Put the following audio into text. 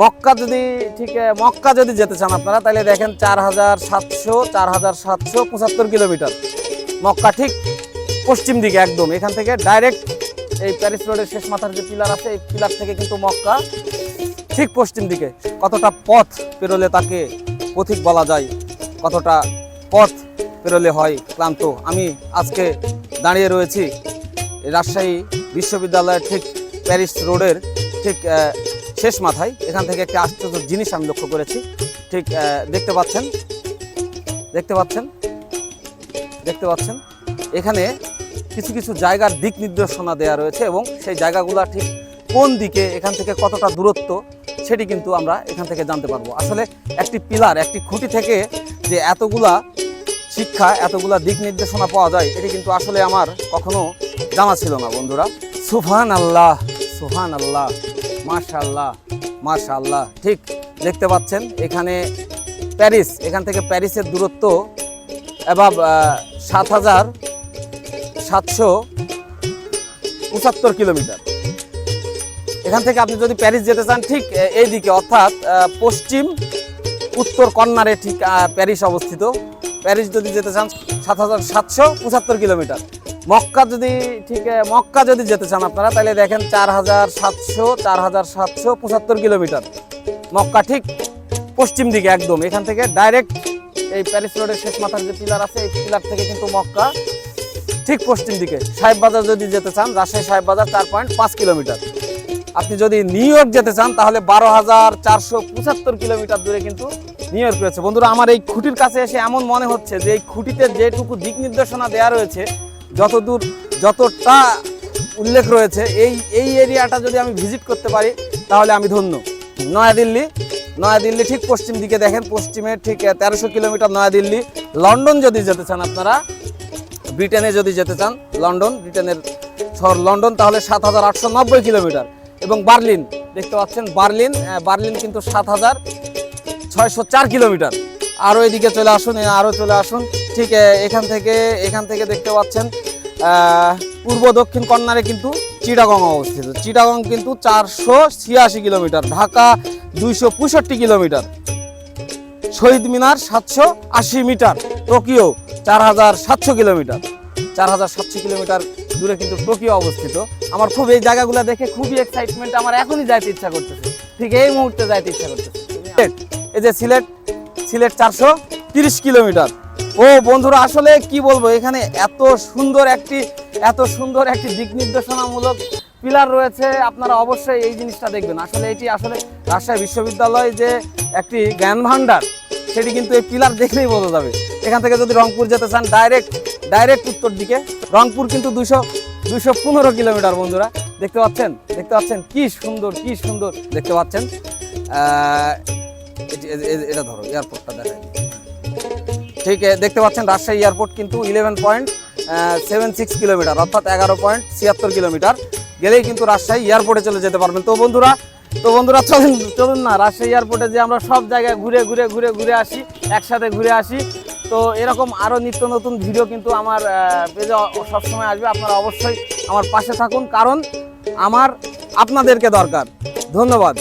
মক্কা যদি, ঠিক মক্কা যদি যেতে চান আপনারা, তাহলে দেখেন চার হাজার সাতশো, চার হাজার সাতশো পঁচাত্তর কিলোমিটার। মক্কা ঠিক পশ্চিম দিকে একদম। এখান থেকে ডাইরেক্ট এই প্যারিস রোডের শেষ মাথার যে পিলার আছে, এই পিলার থেকে কিন্তু মক্কা ঠিক পশ্চিম দিকে। কতটা পথ পেরোলে তাকে পথিক বলা যায়, কতটা পথ পেরোলে হয় ক্লান্ত। আমি আজকে দাঁড়িয়ে রয়েছি রাজশাহী বিশ্ববিদ্যালয়ের ঠিক প্যারিস রোডের ঠিক শেষ মাথায়। এখান থেকে একটি আশ্চর্য জিনিস আমি লক্ষ্য করেছি। ঠিক দেখতে পাচ্ছেন? দেখতে পাচ্ছেন? দেখতে পাচ্ছেন? এখানে কিছু কিছু জায়গার দিক নির্দেশনা দেওয়া রয়েছে এবং সেই জায়গাগুলো ঠিক কোন দিকে, এখান থেকে কতটা দূরত্ব, সেটি কিন্তু আমরা এখান থেকে জানতে পারব। আসলে একটি পিলার, একটি খুঁটি থেকে যে এতগুলা শিক্ষা, এতগুলা দিক নির্দেশনা পাওয়া যায়, এটি কিন্তু আসলে আমার কখনো জানা ছিল না, বন্ধুরা। সুফান আল্লাহ সুফান আল্লাহ মাশা আল্লাহ মাশা আল্লাহ ঠিক, দেখতে পাচ্ছেন, এখানে প্যারিস, এখান থেকে প্যারিসের দূরত্ব এবার সাত হাজার সাতশো পঁচাত্তর কিলোমিটার। এখান থেকে আপনি যদি প্যারিস যেতে চান, ঠিক এই দিকে অর্থাৎ পশ্চিম উত্তর কর্নারে, ঠিক প্যারিস অবস্থিত। প্যারিস যদি যেতে চান, সাত হাজার সাতশো পঁচাত্তর কিলোমিটার। মক্কা যদি ঠিক মক্কা যদি যেতে চান আপনারা, তাহলে দেখেন চার হাজার সাতশো, চার হাজার সাতশো পঁচাত্তর কিলোমিটার। মক্কা ঠিক পশ্চিম দিকে একদম। এখান থেকে ডাইরেক্ট এই প্যারিস রোডের শেষ মাথার যে পিলার আছে, এই পিলার থেকে কিন্তু মক্কা ঠিক পশ্চিম দিকে। সাহেব বাজার যদি যেতে চান, রাজশাহী সাহেব বাজার চার পয়েন্ট পাঁচ কিলোমিটার। আপনি যদি নিউ ইয়র্ক যেতে চান, তাহলে বারো হাজার চারশো পঁচাত্তর কিলোমিটার দূরে কিন্তু নিউ ইয়র্ক রয়েছে। বন্ধুরা, আমার এই খুঁটির কাছে এসে এমন মনে হচ্ছে যে এই খুঁটিতে যেটুকু দিক নির্দেশনা দেওয়া রয়েছে যতদূর, যতটা উল্লেখ রয়েছে, এই এই এরিয়াটা যদি আমি ভিজিট করতে পারি, তাহলে আমি ধন্য। নয়াদিল্লি নয়াদিল্লি ঠিক পশ্চিম দিকে দেখেন, পশ্চিমে ঠিক তেরোশো কিলোমিটার নয়াদিল্লি। লন্ডন যদি যেতে চান আপনারা, ব্রিটেনে যদি যেতে চান, লন্ডন, ব্রিটেনের শহর লন্ডন, তাহলে সাত হাজার আটশো নব্বই কিলোমিটার। এবং বার্লিন, দেখতে পাচ্ছেন, বার্লিন বার্লিন কিন্তু সাত হাজার ছয়শো চার কিলোমিটার। আরও এদিকে চলে আসুন, আরও চলে আসুন। ঠিক এখান থেকে এখান থেকে দেখতে পাচ্ছেন পূর্ব দক্ষিণ কর্নারে কিন্তু চিটাগং অবস্থিত। চিটাগং কিন্তু চারশো ছিয়াশি কিলোমিটার, ঢাকা দুইশো পঁয়ষট্টি কিলোমিটার। শহীদ মিনার সাতশো আশি মিটার, টোকিও চার হাজার সাতশো কিলোমিটার। চার হাজার সাতশো কিলোমিটার দূরে কিন্তু টোকিও অবস্থিত। আমার খুব এই জায়গাগুলো দেখে খুবই এক্সাইটমেন্ট আমার এখনই যাইতে ইচ্ছা করতেছে। ঠিক এই মুহূর্তে যাইতে ইচ্ছা করতেছে। এই যে সিলেট সিলেট চারশো তিরিশ কিলোমিটার। ও বন্ধুরা, আসলে কি বলব, এখানে এত সুন্দর একটি, এত সুন্দর একটি দিক নির্দেশনামূলক পিলার রয়েছে। আপনারা অবশ্যই এই জিনিসটা দেখবেন। আসলে এটি আসলে রাজশাহী বিশ্ববিদ্যালয় যে একটি জ্ঞান ভাণ্ডার, সেটি কিন্তু এই পিলার দেখলেই বোঝা যাবে। এখান থেকে যদি রংপুর যেতে চান, ডাইরেক্ট ডাইরেক্ট উত্তর দিকে। রংপুর কিন্তু দুশো দুশো পনেরো কিলোমিটার বন্ধুরা। দেখতে পাচ্ছেন? দেখতে পাচ্ছেন? কি সুন্দর কি সুন্দর। দেখতে পাচ্ছেন? এটি- ধরো, এয়ারপোর্টটা দিই। ঠিক দেখতে পাচ্ছেন রাজশাহী এয়ারপোর্ট কিন্তু eleven point seven six kilometre অর্থাৎ এগারো পয়েন্ট ছিয়াত্তর কিলোমিটার গেলেই কিন্তু রাজশাহী এয়ারপোর্টে চলে যেতে পারবেন। তো বন্ধুরা তো বন্ধুরা, চলুন চলুন না, রাজশাহী এয়ারপোর্টে যে আমরা সব জায়গায় ঘুরে ঘুরে ঘুরে ঘুরে আসি, একসাথে ঘুরে আসি। তো এরকম আরও নিত্য নতুন ভিডিও কিন্তু আমার পেজে সবসময় আসবে। আপনারা অবশ্যই আমার পাশে থাকুন, কারণ আমার আপনাদেরকে দরকার। ধন্যবাদ।